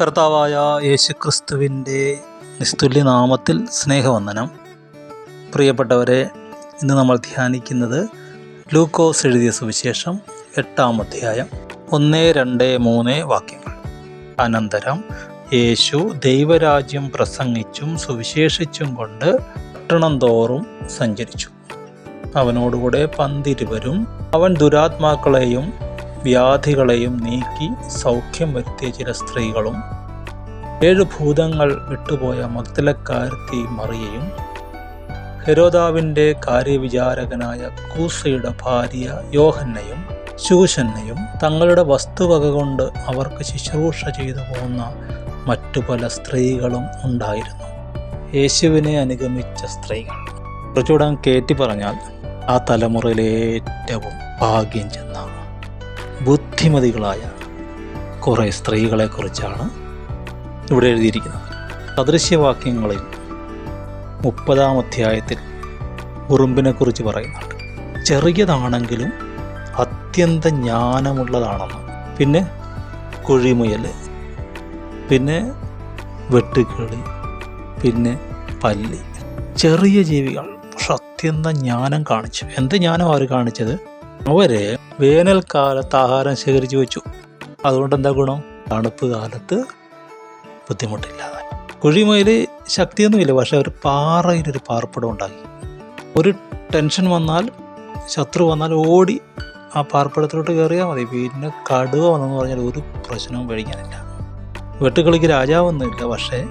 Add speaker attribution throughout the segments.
Speaker 1: കർത്താവായ യേശുക്രിസ്തുവിന്റെ നിസ്തുല്യ നാമത്തിൽ സ്നേഹവന്ദനം. പ്രിയപ്പെട്ടവരെ ഇന്ന് നമ്മൾ ധ്യാനിക്കുന്നത് ലൂക്കോസ് എഴുതിയ സുവിശേഷം എട്ടാം അധ്യായം ഒന്ന് രണ്ട് മൂന്ന് വാക്യങ്ങൾ. അനന്തരം യേശു ദൈവരാജ്യം പ്രസംഗിച്ചും സുവിശേഷിച്ചും കൊണ്ട് പട്ടണം തോറും സഞ്ചരിച്ചു. അവനോടുകൂടെ പന്തിരുവരും അവൻ ദുരാത്മാക്കളെയും വ്യാധികളെയും നീക്കി സൗഖ്യം വരുത്തിയ ചില സ്ത്രീകളും ഏഴ് ഭൂതങ്ങൾ വിട്ടുപോയ മഗ്ദലക്കാരത്തി മറിയയും ഹെരോദാവിന്റെ കാര്യവിചാരകനായ കൂസയുടെ ഭാര്യ യോഹന്നയും ശൂശന്നയും തങ്ങളുടെ വസ്തുവക കൊണ്ട് അവർക്ക് ശുശ്രൂഷ ചെയ്തു പോകുന്ന മറ്റു പല സ്ത്രീകളും ഉണ്ടായിരുന്നു. യേശുവിനെ അനുഗമിച്ച സ്ത്രീകൾ. കുറച്ചുകൂടെ കയറ്റി പറഞ്ഞാൽ ആ തലമുറയിലെ ഏറ്റവും ഭാഗ്യം ചെന്ന ബുദ്ധിമതികളായ കുറേ സ്ത്രീകളെക്കുറിച്ചാണ് ഇവിടെ എഴുതിയിരിക്കുന്നത്. സദൃശ്യവാക്യങ്ങളിൽ മുപ്പതാം അധ്യായത്തിൽ ഉറുമ്പിനെക്കുറിച്ച് പറയുന്നുണ്ട്. ചെറിയതാണെങ്കിലും അത്യന്ത ജ്ഞാനമുള്ളതാണെന്ന്. പിന്നെ കുഴിമുയൽ പിന്നെ വെട്ടുകിളി പിന്നെ പല്ലി. ചെറിയ ജീവികൾ പക്ഷെ അത്യന്ത ജ്ഞാനം കാണിച്ചു. എന്ത് ജ്ഞാനം അവർ കാണിച്ചത്? അവർ വേനൽക്കാലത്ത് ആഹാരം ശേഖരിച്ചു വെച്ചു. അതുകൊണ്ട് എന്താ ഗുണം? തണുപ്പ് കാലത്ത് ബുദ്ധിമുട്ടില്ലാതെ കുഴിമയിൽ ശക്തിയൊന്നുമില്ല. പക്ഷെ ഒരു പാറയിലൊരു പാർപ്പിടം ഉണ്ടാക്കി. ഒരു ടെൻഷൻ വന്നാൽ ശത്രു വന്നാൽ ഓടി ആ പാർപ്പിടത്തിലോട്ട് കയറിയാൽ മതി. പിന്നെ കടുവ വന്നെന്ന് പറഞ്ഞാൽ ഒരു പ്രശ്നവും പേടിക്കാനില്ല. വെട്ടുകളിക്ക് രാജാവൊന്നുമില്ല. പക്ഷേ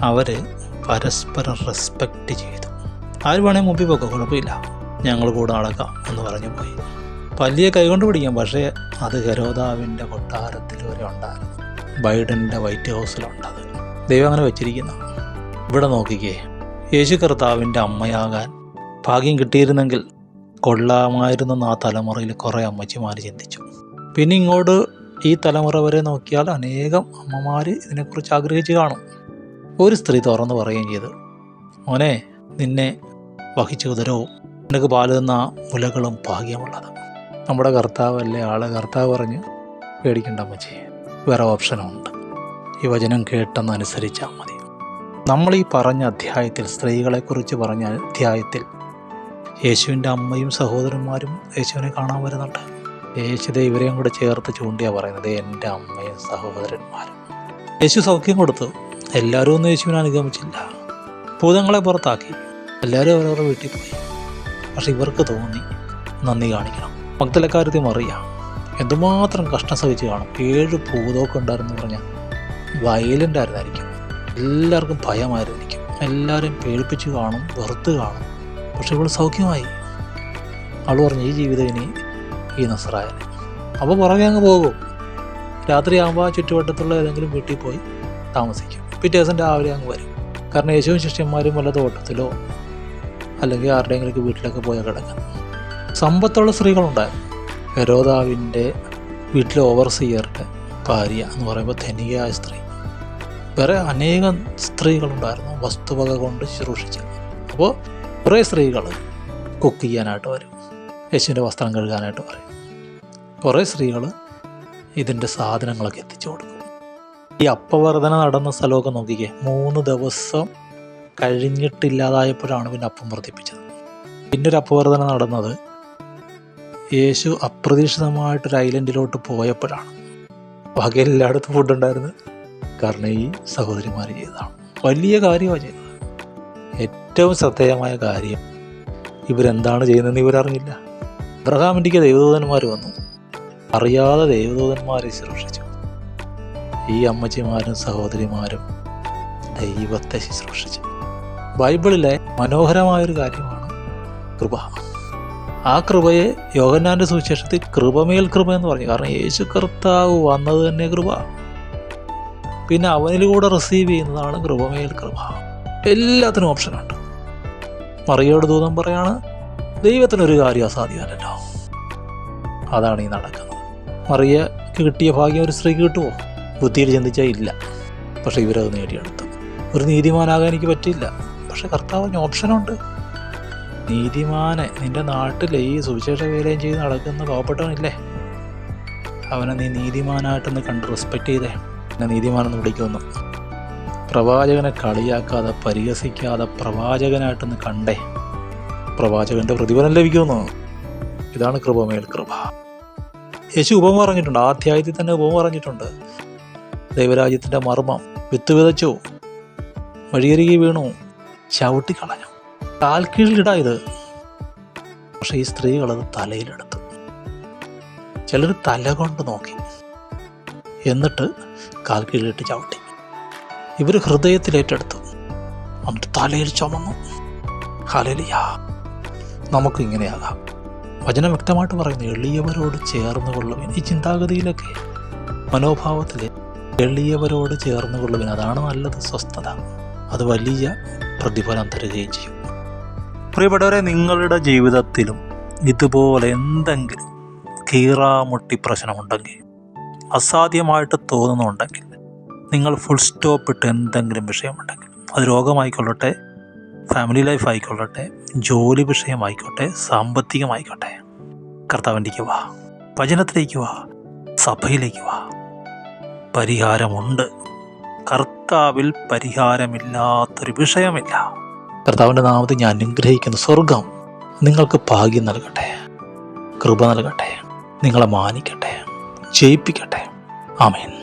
Speaker 1: അവർ പരസ്പരം റെസ്പെക്റ്റ് ചെയ്തു. ആര് വേണേൽ മുമ്പിൽ പോക്കാം. കുഴപ്പമില്ല. ഞങ്ങൾ കൂടെ നടക്കാം എന്ന് പറഞ്ഞു പോയി. പല്ലിയെ കൈകൊണ്ട് പിടിക്കാം. പക്ഷേ അത് ഹരോദാവിന്റെ കൊട്ടാരത്തിൽ വരെ ഉണ്ടായിരുന്നു. ബൈഡന്റെ വൈറ്റ് ഹൗസിലുണ്ടത് ദൈവം അങ്ങനെ വെച്ചിരിക്കുന്നു. ഇവിടെ നോക്കിക്കേ. യേശു കർത്താവിന്റെ അമ്മയാകാൻ ഭാഗ്യം കിട്ടിയിരുന്നെങ്കിൽ കൊള്ളാമായിരുന്നെന്ന് ആ തലമുറയിൽ കുറേ അമ്മച്ചിമാർ ചിന്തിച്ചു. പിന്നെ ഇങ്ങോട്ട് ഈ തലമുറ വരെ നോക്കിയാൽ അനേകം അമ്മമാർ ഇതിനെക്കുറിച്ച് ആഗ്രഹിച്ച് കാണും. ഒരു സ്ത്രീ തുറന്നു പറയുകയും ചെയ്തു. മോനെ നിന്നെ വഹിച്ച ഉദരവും നിനക്ക് പാലുന്ന മുലകളും ഭാഗ്യമുള്ളത് നമ്മുടെ കർത്താവല്ലേ ആൾ? കർത്താവ് പറഞ്ഞ് പേടിക്കേണ്ട അമ്മച്ചി വേറെ ഓപ്ഷനുണ്ട്. ഈ വചനം കേട്ടെന്നനുസരിച്ചാൽ മതി. നമ്മൾ ഈ പറഞ്ഞ അധ്യായത്തിൽ സ്ത്രീകളെക്കുറിച്ച് പറഞ്ഞ അധ്യായത്തിൽ യേശുവിന്റെ അമ്മയും സഹോദരന്മാരും യേശുവിനെ കാണാൻ വരുന്നുണ്ട്. യേശുദേ ഇവരെയും കൂടെ ചേർത്ത് ചൂണ്ടിയാണ് പറയുന്നത് എന്റെ അമ്മയും സഹോദരന്മാരും. യേശു സൗഖ്യം കൊടുത്തു. എല്ലാവരും ഒന്നും യേശുവിനെ അനുഗമിച്ചില്ല. ഭൂതങ്ങളെ പുറത്താക്കി. എല്ലാവരും അവരവരുടെ വീട്ടിൽ പോയി. പക്ഷെ ഇവർക്ക് തോന്നി നന്ദി കാണിക്കണം. മഗ്ദലക്കാരത്തി മറിയ. എന്തുമാത്രം കഷ്ടം സഹിച്ച് കാണും. ഏഴ് ഭൂതമൊക്കെ ഉണ്ടായിരുന്നു പറഞ്ഞാൽ വയലന്റ് ആയിരുന്നായിരിക്കും എല്ലാവർക്കും ഭയമായിരുന്നിരിക്കും. എല്ലാവരെയും പേടിപ്പിച്ച് കാണും വെറുത്ത് കാണും. പക്ഷെ ഇവൾ സൗഖ്യമായി. അവൾ പറഞ്ഞു ഈ ജീവിതം ഇനി ഈ നസറായ അപ്പോൾ പുറകെ അങ്ങ് പോകും. രാത്രിയാകുമ്പോൾ ആ ചുറ്റുവട്ടത്തുള്ള ഏതെങ്കിലും വീട്ടിൽ പോയി താമസിക്കും. പിറ്റേ ദിവസം രാവിലെ അങ്ങ് വരും. കാരണം യേശുവും ശിഷ്യന്മാരും വല്ല തോട്ടത്തിലോ അല്ലെങ്കിൽ ആരുടെയെങ്കിലും വീട്ടിലൊക്കെ പോയാൽ കിടക്കുന്നു സമ്പത്തുള്ള സ്ത്രീകളുണ്ടായിരുന്നു ഹെരോദാവിന്റെ വീട്ടിലെ ഓവർസീയറുടെ ഭാര്യ എന്ന് പറയുമ്പോൾ ധനികയായ സ്ത്രീ. വേറെ അനേകം സ്ത്രീകളുണ്ടായിരുന്നു. വസ്തുവക കൊണ്ട് ശുശ്രൂഷിച്ച്. അപ്പോൾ കുറേ സ്ത്രീകൾ കുക്ക് ചെയ്യാനായിട്ട് വരും. യേശുവിന്റെ വസ്ത്രം കഴുകാനായിട്ട് പറയും കുറേ സ്ത്രീകൾ ഇതിന്റെ സാധനങ്ങളൊക്കെ എത്തിച്ചു കൊടുക്കും. ഈ അപ്പവർധന നടന്ന സ്ഥലമൊക്കെ നോക്കിക്കേ. മൂന്ന് ദിവസം കഴിഞ്ഞിട്ടില്ലാതായപ്പോഴാണ് പിന്നെ അപ്പം വർദ്ധിപ്പിച്ചത്. പിന്നൊരു അപ്പവർധന നടന്നത് യേശു അപ്രതീക്ഷിതമായിട്ടൊരു ഐലൻഡിലോട്ട് പോയപ്പോഴാണ്. വകയിൽ എല്ലായിടത്തും ഫുഡ് ഉണ്ടായിരുന്നത്. കാരണം ഈ സഹോദരിമാർ ചെയ്തതാണ്. വലിയ കാര്യമാണ് ചെയ്തത്. ഏറ്റവും ശ്രദ്ധേയമായ കാര്യം ഇവരെന്താണ് ചെയ്യുന്നതെന്ന് ഇവരറിഞ്ഞില്ല. ബ്രഹാമിന്റെ ദൈവദൂതന്മാർ വന്നു. അറിയാതെ ദൈവദൂതന്മാരെ ശുശ്രൂഷിച്ചു ഈ അമ്മച്ചിമാരും സഹോദരിമാരും ദൈവത്തെ ശുശ്രൂഷിച്ചു ബൈബിളിലെ മനോഹരമായൊരു കാര്യമാണ് കൃപ. ആ കൃപയെ യോഹന്നാന്റെ സുവിശേഷത്തിൽ കൃപമേൽ കൃപ എന്ന് പറഞ്ഞു. കാരണം യേശു കർത്താവ് വന്നത് തന്നെ കൃപ. പിന്നെ അവനിലൂടെ റിസീവ് ചെയ്യുന്നതാണ് കൃപമേൽ കൃപ. എല്ലാത്തിനും ഓപ്ഷനുണ്ട് മറിയോട് ദൂതം പറയാണ് ദൈവത്തിനൊരു കാര്യം അസാധ്യമല്ലല്ലോ. അതാണ് ഈ നടക്കുന്നത്. മറിയക്ക് കിട്ടിയ ഭാഗ്യം ഒരു സ്ത്രീക്ക് കിട്ടുമോ? ബുദ്ധിയിൽ ചിന്തിച്ചാൽ ഇല്ല. പക്ഷെ ഇവരത് നേടിയെടുത്തു. ഒരു നീതിമാനാകാൻ എനിക്ക് പറ്റില്ല പക്ഷെ കർത്താവിന് ഓപ്ഷനുണ്ട് നീതിമാനെ നിന്റെ നാട്ടിൽ ഈ സുവിശേഷ വേലയും ചെയ്ത് നടക്കുന്ന പാവപ്പെട്ടവനില്ലേ? അവനെ നീ നീതിമാനായിട്ടൊന്ന് കണ്ട് റെസ്പെക്റ്റ് ചെയ്തേ. എന്നെ നീതിമാനെന്ന് വിളിക്കുമെന്ന് പ്രവാചകനെ കളിയാക്കാതെ പരിഹസിക്കാതെ പ്രവാചകനായിട്ടൊന്ന് കണ്ടേ. പ്രവാചകന്റെ പ്രതിഫലം ലഭിക്കുമെന്ന് ഇതാണ് കൃപമേൽ കൃപ. യേശു ഉപമ പറഞ്ഞിട്ടുണ്ട്. ആ അധ്യായത്തിൽ തന്നെ ഉപമ പറഞ്ഞിട്ടുണ്ട്. ദൈവരാജ്യത്തിന്റെ മർമ്മം വിത്ത് വിതച്ചു വഴിയരികി വീണു. ചവിട്ടിക്കളഞ്ഞു. കാൽക്കീഴിലിടാ ഇത് പക്ഷെ ഈ സ്ത്രീകളത് തലയിലെടുത്തു. ചിലർ തല കൊണ്ട് നോക്കി. എന്നിട്ട് കാൽക്കീഴിലിട്ട് ചവിട്ടി. ഇവർ ഹൃദയത്തിൽ ഏറ്റെടുത്തു. എന്നിട്ട് തലയിൽ ചുമന്നു. ഹലലിയാ നമുക്ക് ഇങ്ങനെയാകാം. വചനം വ്യക്തമായിട്ട് പറയുന്നു എളിയവരോട് ചേർന്ന് കൊള്ളുവിൻ ഈ ചിന്താഗതിയിലൊക്കെ മനോഭാവത്തിൽ എളിയവരോട് ചേർന്ന് കൊള്ളുവിൻ അതാണ് നല്ലത് സ്വസ്ഥത. അത് വലിയ പ്രതിഫലം തരികയും ചെയ്യും. പ്രിയപ്പെട്ടവരെ നിങ്ങളുടെ ജീവിതത്തിലും ഇതുപോലെ എന്തെങ്കിലും കീറാമുട്ടി പ്രശ്നമുണ്ടെങ്കിൽ അസാധ്യമായിട്ട് തോന്നുന്നുണ്ടെങ്കിൽ നിങ്ങൾ ഫുൾ സ്റ്റോപ്പ് ഇട്ട് എന്തെങ്കിലും വിഷയമുണ്ടെങ്കിൽ അത് രോഗമായിക്കൊള്ളട്ടെ ഫാമിലി ലൈഫ് ആയിക്കൊള്ളട്ടെ ജോലി വിഷയമായിക്കോട്ടെ സാമ്പത്തികമായിക്കോട്ടെ കർത്താവിന്റെക്ക് വാ വചനത്തിലേക്ക് വാ സഭയിലേക്ക് വാ. പരിഹാരമുണ്ട്. കർത്താവിൽ പരിഹാരമില്ലാത്തൊരു വിഷയമില്ല. കർത്താവിന്റെ നാമത്തിൽ ഞാൻ അനുഗ്രഹിക്കുന്ന. സ്വർഗം നിങ്ങൾക്ക് ഭാഗ്യം നൽകട്ടെ. കൃപ നൽകട്ടെ. നിങ്ങളെ മാനിക്കട്ടെ. ജയിപ്പിക്കട്ടെ. ആമേൻ.